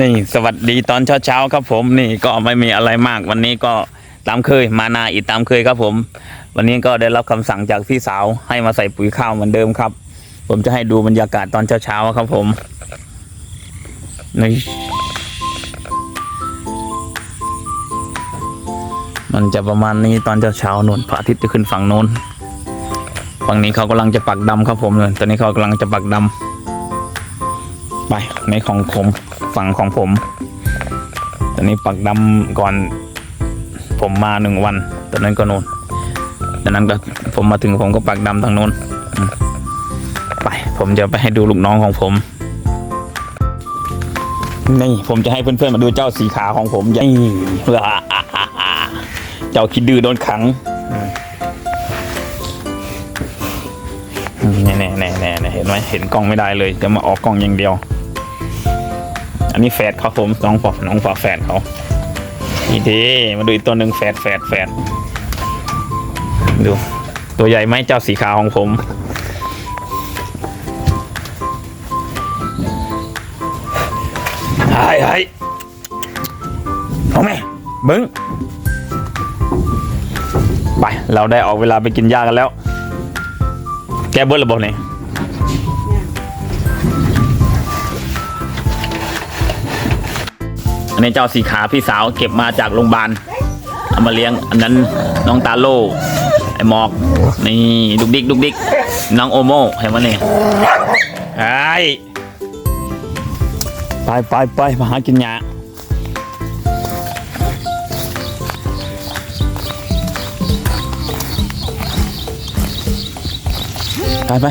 นี่สวัสดีตอนเช้าๆครับผมนี่ก็ไม่มีอะไรมาก วันนี้ก็ตามเคยมานาอีกตามเคยครับผม วันนี้ก็ได้รับคำสั่งจากพี่สาวให้มาใส่ปุ๋ยข้าวเหมือนเดิมครับ ผมจะให้ดูบรรยากาศตอนเช้าๆครับผมนี่มันจะประมาณนี้ตอนเช้าๆน่นพระอาทิตย์จะขึ้นฝั่งโน้นฝั่งนี้เขากำลังจะปักดำครับผมเลยตอนนี้เขากำลังจะปักดำ ไปในของผมฝั่งของผมตอนนี้ปักดำก่อนผมมาหนึ่งวัน ตอนนั้นก็โน่นตอนนั้นก็ผมมาถึงผมก็ปักดำทางโน้นอืมไปผมจะไปให้ดูลูกน้องของผม นี่ผมจะให้เพื่อนๆมาดูเจ้าสีขาของผมนี่ว้าเจ้าคิดดื้อโดนขังอืมแน่แน่แน่แน่เห็นไหมเห็นกล้องไม่ได้เลยจะมาออกกล้องอย่างเดียว อันนี้แฝดเขาผมน้องฝาน้องฝาแฝดเขานี่ดีมาดูอีกตัวหนึ่งแฝดแฝดแฝดดู ตัวใหญ่ไหมเจ้าสีขาวของผม ไอ้ไอ้เอาไหมเบิ้งไป เราได้ออกเวลาไปกินหญ้ากันแล้ว แกเบิ้ลระบบนี่ อันนี้เจ้าสีขาพี่สาวเก็บมาจากโรงพยาบาลเอามาเลี้ยง อันนั้นน้องตาโลไอหมอกนี่ดุกดิกดุกดิกน้องโอโมเห็นไหมนี่ไอไปไปไปมาหากินหญ้าไปไป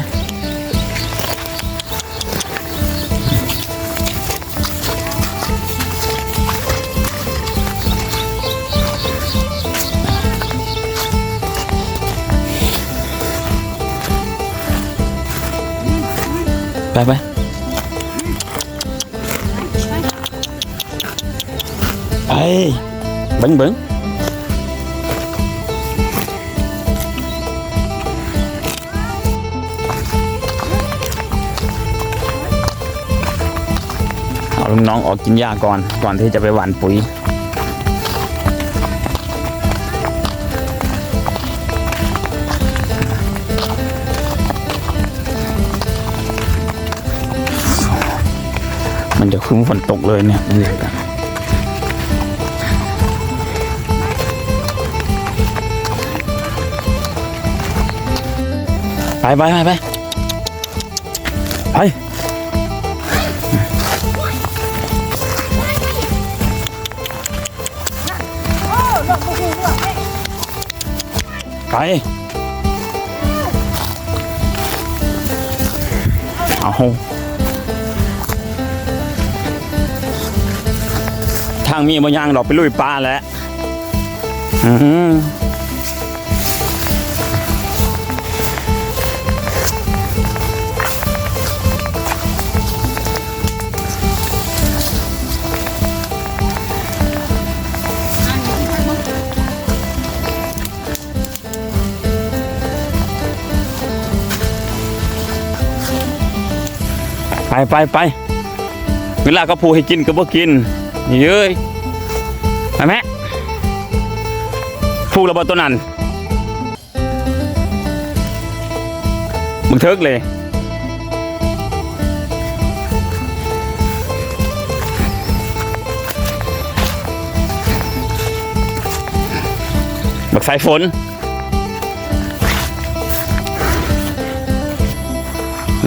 ไปไปไปเบิ้งเบิ้งเอาลูกน้องออกกินหญ้าก่อนก่อนที่จะไปหว่านปุ๋ย จะครึ้มฝนตกเลยเนี่ยบรรยากาศไปไปไปไปไปไปเอาางมีบางอย่างดอกไปลุยปลาแล้วอืมไปไปไปเวลาก็พูให้กินก็บ่กิน นี่เอ้ยไปแม่พูกระเบิดตัวนั้นมึงเทิกเลยบักสายฝน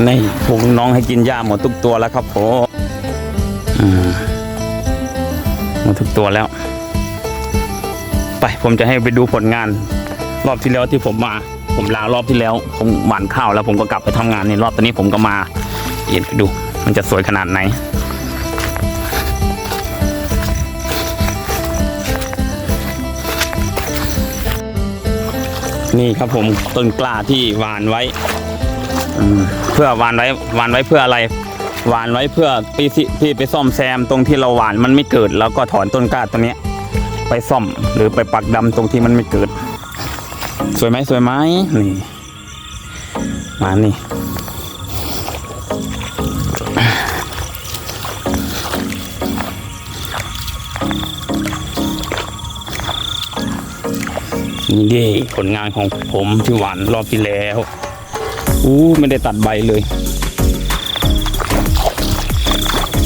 นี่พวกน้องให้กินหญ้าหมดทุกตัวแล้วครับผมอื มหมดทุกตัวแล้ว ไปผมจะให้ไปดูผลงาน รอบที่แล้วที่ผมมา ผมลารอบที่แล้ว ผมหวานข้าวแล้วผมก็กลับไปทำงานในรอบตอนนี้ผมก็มาเห็นไปดู มันจะสวยขนาดไหนนี่ครับผมต้นกล้าที่หวานไว้เพื่อหวานไว้หวานไว้เพื่ออะไร หวานไว้เพื่อพี่พี่ไปซ่อมแซมตรงที่เราหวานมันไม่เกิด แล้วก็ถอนต้นกล้าตัวนี้ไปซ่อมหรือไปปักดำตรงที่มันไม่เกิด สวยไหมสวยไหมนี่มานี่นี่ดิผลงานของผมที่หวานรอบที่แล้วอู้ไม่ได้ตัดใบเลย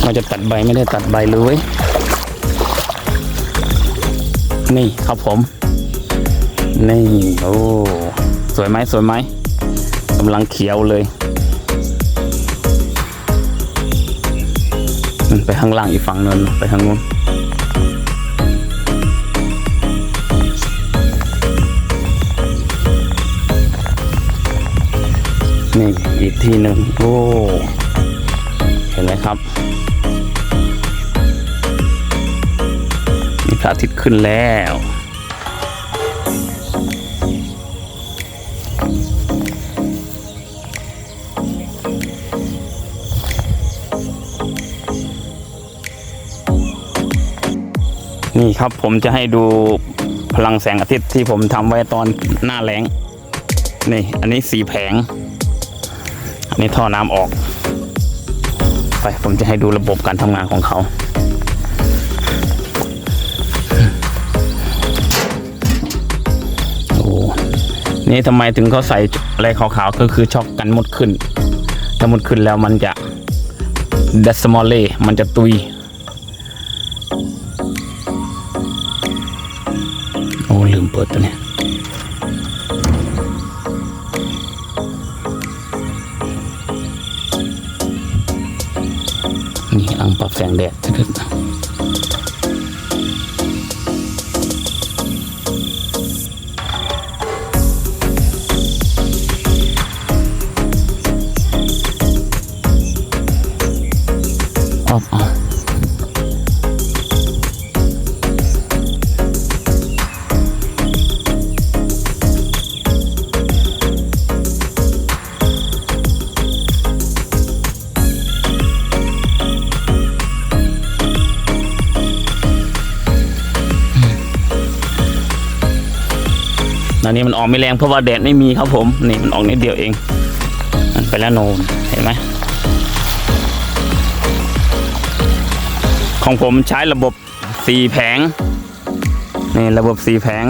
มันจะตัดใบไม่ได้ตัดใบเลยนี่ครับผม นี่โอ้สวยไหมสวยไหมกำลังเขียวเลยไปข้างล่างอีกฝั่งนึงไปทางนู้นนี่อีกที่หนึ่งโอ้เห็นไหมครับ พระอาทิตย์ขึ้นแล้ว นี่ครับผมจะให้ดูพลังแสงอาทิตย์ที่ผมทำไว้ตอนหน้าแล้งนี่ อันนี้สีแผง อันนี้ท่อน้ำออก ไปผมจะให้ดูระบบการทำงานของเขา นี่ทำไมถึงเขาใส่อะไรขาวๆก็คือช็อกกันมดขึ้น ถ้าหมดขึ้นแล้วมันจะเดสมอลเล่มันจะตุย โอ้ลืมเปิดตัวนี้นี่อังปรับแสงแดดทึกอ อันนี้มันออกไม่แรงเพราะว่าแดดไม่มีครับผม นี่มันออกนิดเดียวเอง มันไปแล้วโนนเห็นไหมของผมใช้ระบบสี่แผง นี่ระบบสี่แผง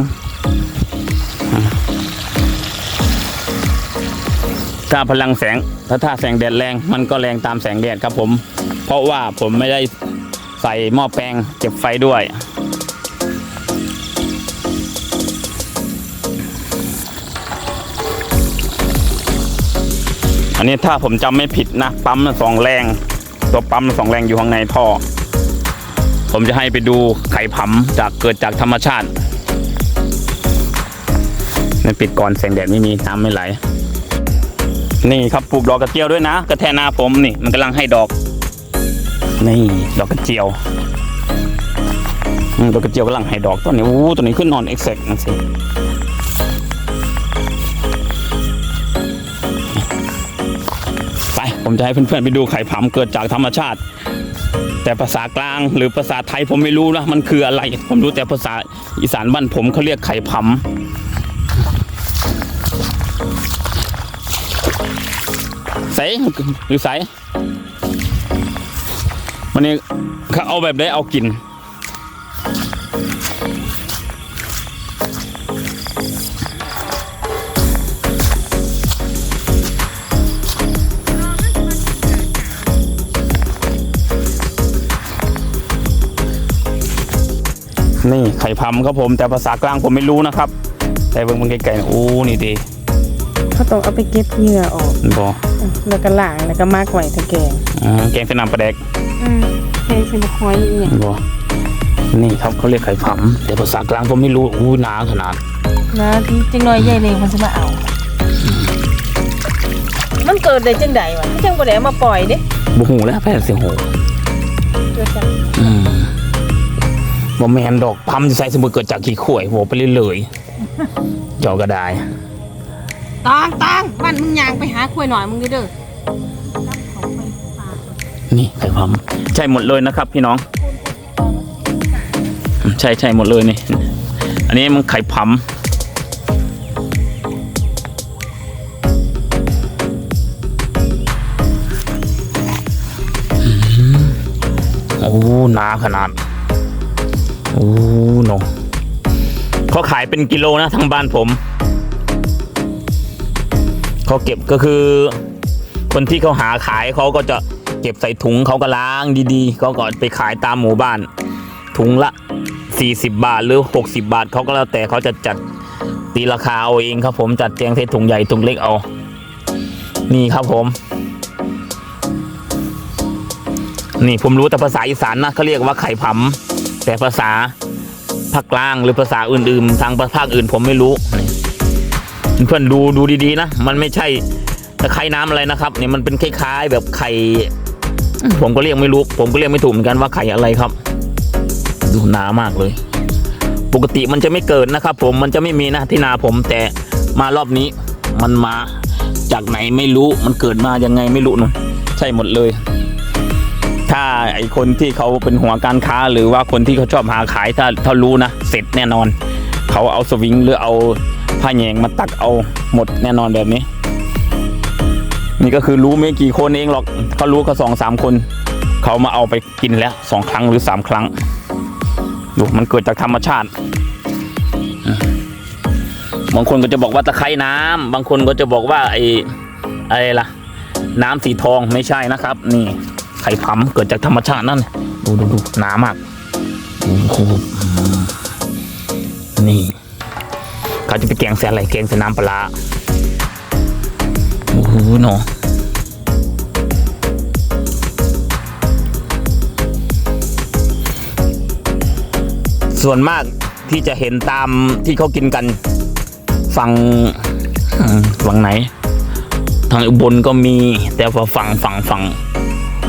ถ้าพลังแสง ถ้าถ้าแสงแดดแรง มันก็แรงตามแสงแดดครับผม เพราะว่าผมไม่ได้ใส่หม้อแปลงเก็บไฟด้วย อันนี้ถ้าผมจำไม่ผิดนะ ปั๊มสองแรง ตัวปั๊มสองแรงอยู่ข้างในท่อ ผมจะให้ไปดูไข่ผำจากเกิดจากธรรมชาตินี่ปิดก่อนแสงแดดไม่มีน้ำไม่ไหล นี่ครับปลูกดอกกระเจียวด้วยนะ กระแทนาผมนี่มันกำลังให้ดอก นี่ดอกกระเจียวดอกกระเจียวกำลังให้ดอกต้นนี้อู้ตัวนี้ขึ้นนอนเอ็กเซกนะสิ ผมจะให้เพื่อนๆไปดูไข่ผำเกิดจากธรรมชาติ แต่ภาษากลางหรือภาษาไทยผมไม่รู้นะมันคืออะไร ผมรู้แต่ภาษาอีสานบ้านผมเขาเรียกไข่ผำใสหรือใสวันนี้เขาเอาแบบได้เอากิน ไข่พำครับผม แต่ภาษากลางผมไม่รู้นะครับ แต่เบิ่งมันไกลๆโอ้นี่ดีเขาต้องเอาไปเก็บเหงื่อออกบอแล้วก็ล้างแล้วก็มากไว้ตะแกรงอ่าแกงเส้นน้ำปลาแดกอืมเฮ้ยสิบคอยอีหยังบอนี่ครับเขาเรียกไข่พำแต่ภาษากลางผมไม่รู้อู้หนาขนาดนะที่จังน้อยใหญ่เลยมันจะมาเอามันเกิดได้จังใดวะจังบ่ได้เอามาปล่อยเด้บูหูแล้วแพ้เสียงโหเกิดจากอืม บ่แมนดอกพำจะใส่สมมติเกิดจากขี้ข่วยโหไปเรื่อยๆเจอกระไดายตางตางบ้านมึงยางไปหาคุยหน่อยมึงเด้อนี่ไข่พำใช่หมดเลยนะครับ พี่น้อง ใช่ใช่หมดเลยนี่ อันนี้มันไข่พำโอ้หนาขนาด โอ้หนเขาขายเป็นกิโลนะทางบ้านผมเขาเก็บก็คือ คนที่เขาหาขายเขาก็จะเก็บใส่ถุงเขาก็ล้างดีๆเขาก็ไปขายตามหมู่บ้าน ถุงละ 40 บาทหรือ 60 บาทเขาก็แล้วแต่เขาจะจัดตีราคาเอาเองครับผมจัดแจงใส่ถุงใหญ่ถุงเล็กเอา นี่ครับผม นี่ผมรู้แต่ภาษาอีสานนะเขาเรียกว่าไข่ผำ แต่ภาษาภาคกลางหรือภาษาอื่นๆทางภาคอื่นผมไม่รู้ เพื่อนดูดูดีๆนะ มันไม่ใช่ตะไคร่น้ำอะไรนะครับเนี่ยมันเป็นคล้ายๆแบบไข่ผมก็เรียกไม่รู้ ผมก็เรียกไม่ถูกเหมือนกันว่าไข่อะไรครับ ดูหนามากเลย ปกติมันจะไม่เกิดนะครับ ผมมันจะไม่มีนะที่นาผมแต่มารอบนี้ มันมาจากไหนไม่รู้มันเกิดมายังไงไม่รู้นู่นใช่หมดเลย ถ้าไอคนที่เขาเป็นหัวการค้า หรือว่าคนที่เขาชอบหาขายถ้าถ้ารู้นะเสร็จแน่นอน เขาเอาสวิงหรือเอาผ้าแยงมาตักเอาหมดแน่นอนแบบนี้ นี่ก็คือรู้ไม่กี่คนเองหรอกเขารู้ก็สองสามคน เขามาเอาไปกินแล้วสองครั้งหรือสามครั้งดูมันเกิดจากธรรมชาติบางคนก็จะบอกว่าตะไคร่น้ำบางคนก็จะบอกว่าไอ้อะไรล่ะ น้ำสีทองไม่ใช่นะครับ นี่ ไข่พัมเกิดจากธรรมชาตินั่น ดูดูดูหนามากโอ้โหนี่เขาจะไปแกงใส่อะไรแกงใส่น้ำปลาโอ้โหเนาะส่วนมากที่จะเห็นตามที่เขากินกันฝั่งฝั่งไหน ทางอุบลก็มีแต่ว่าฝั่งฝั่งฝั่ง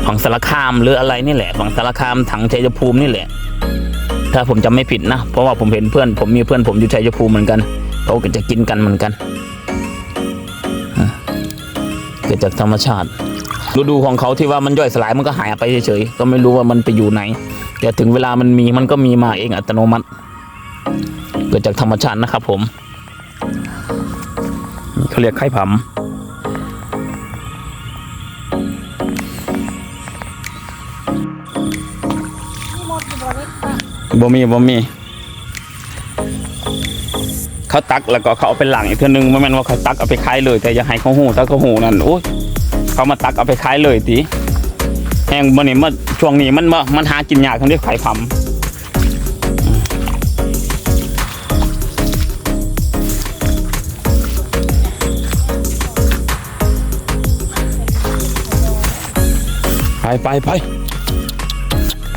ฝังสารคามหรืออะไรนี่แหละฝังสารคามถังชัยภูมินี่แหละ ถ้าผมจำไม่ผิดนะ เพราะว่าผมเห็นเพื่อน ผมมีเพื่อนผมอยู่ชัยภูมิเหมือนกันเขาก็จะกินกันเหมือนกันเกิดจากธรรมชาติ ฤดูของเขาที่ว่ามันย่อยสลายมันก็หายไปเฉยๆก็ไม่รู้ว่ามันไปอยู่ไหน แต่ถึงเวลามันมีมันก็มีมาเองอัตโนมัติ เกิดจากธรรมชาตินะครับผมเขาเรียกไข่ผำ บ่มีบ่มี เขาตักแล้วก็เขาเอาไปหลังอีกเทื่อนึงไม่แม่นว่าเขาตักเอาไปขายเลย แต่อย่าให้เขาหูถ้าเขาหูนั่นโอ้ยเขามาตักเอาไปขายเลยตีแห้งมันนี่มันช่วงนี้มันมามันหากินยากทั้งที่ไข่ผำไปไปไป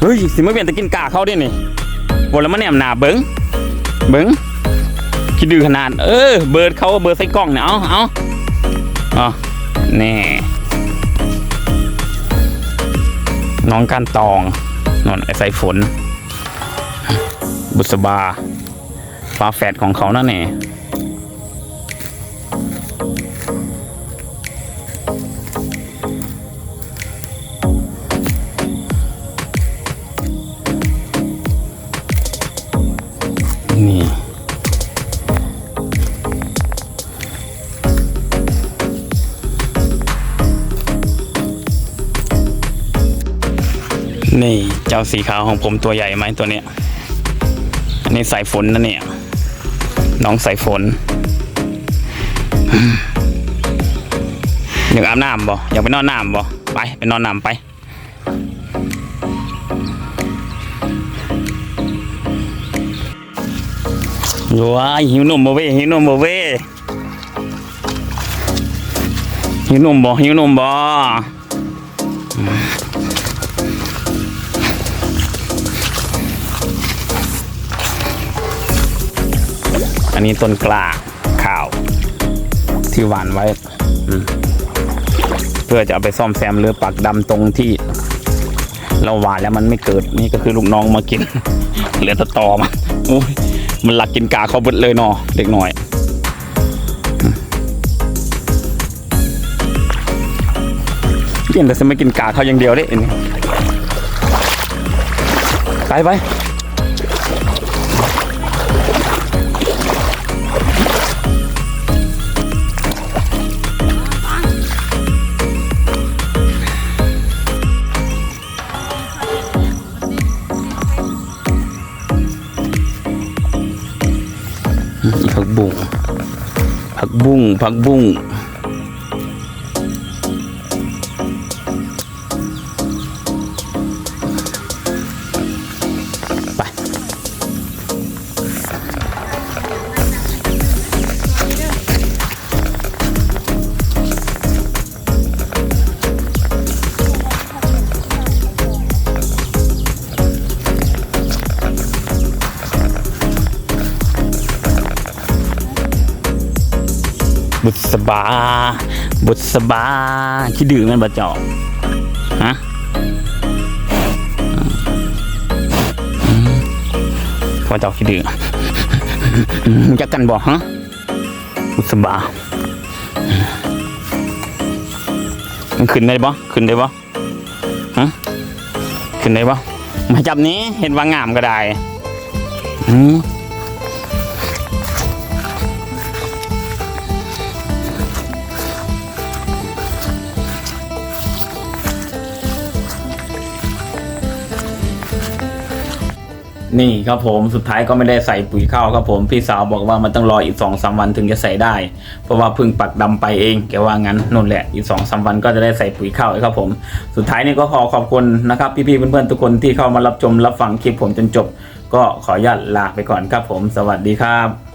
เฮ้ยสิมาเปลี่ยนตะกินกาเขาด้นี่ วันแล้วมันแนมหนาเบิงเบิงคิดดูขนาด เออ เบิร์ดเขาเบิร์ดใส่กล้องเนี่ยเอาเอาเอ๋อแน่น้องการตองนอนไอ้ใส่ฝน บุษบาฟ้าแฝดของเขานั่นเนี่ นี่เจ้าสีขาวของผมตัวใหญ่ไหมตัวเนี้ย อันนี้สายฝนนะเนี่ย น้องสายฝน อยากอาบน้ำบ่อยากไปนอนน้ำบ่ไปไปนอนน้ำไป ว้ายหิวนมบ่เว้หิวนมบ่เว้หิวนมบ่หิวนมบ่ อันนี้ต้นกล้าข้าว ที่หวานไว้ เพื่อจะเอาไปซ่อมแซมเรือปักดำตรงที่ เราหวานแล้วมันไม่เกิดนี่ก็คือลูกน้องมากิน เหลือตะตอมันโอ้ยมันหลักกินกาเขาบดเลยเนาะเด็กหน่อยเกี่ยนแต่จะไม่กินกาเขาอย่างเดียวได้เองไปไป อีผัก บุษบาบุษบาคิดดื้อมันบ่เจาะฮะอืมพอเจ้าคิดดื้ออืมจักกันบ่ฮะบุษบามันขึ้นได้บ่ขึ้นได้บ่ฮะขึ้นได้บ่มาจับนี้เห็นว่างามก็ได้อืม นี่ครับผมสุดท้ายก็ไม่ได้ใส่ปุ๋ยข้าวครับผมพี่สาวบอกว่ามันต้องรออีกสองสามวันถึงจะใส่ได้ เพราะว่าพึ่งปักดำไปเองแกว่างั้นนู่นแหละอีกสองสามวันก็จะได้ใส่ปุ๋ยข้าวครับผม สุดท้ายนี่ก็ขอขอบคุณนะครับ พี่ๆเพื่อนๆทุกคนที่เข้ามารับชมรับฟังคลิปผมจนจบ ก็ขออนุญาตลาไปก่อนครับผม สวัสดีครับ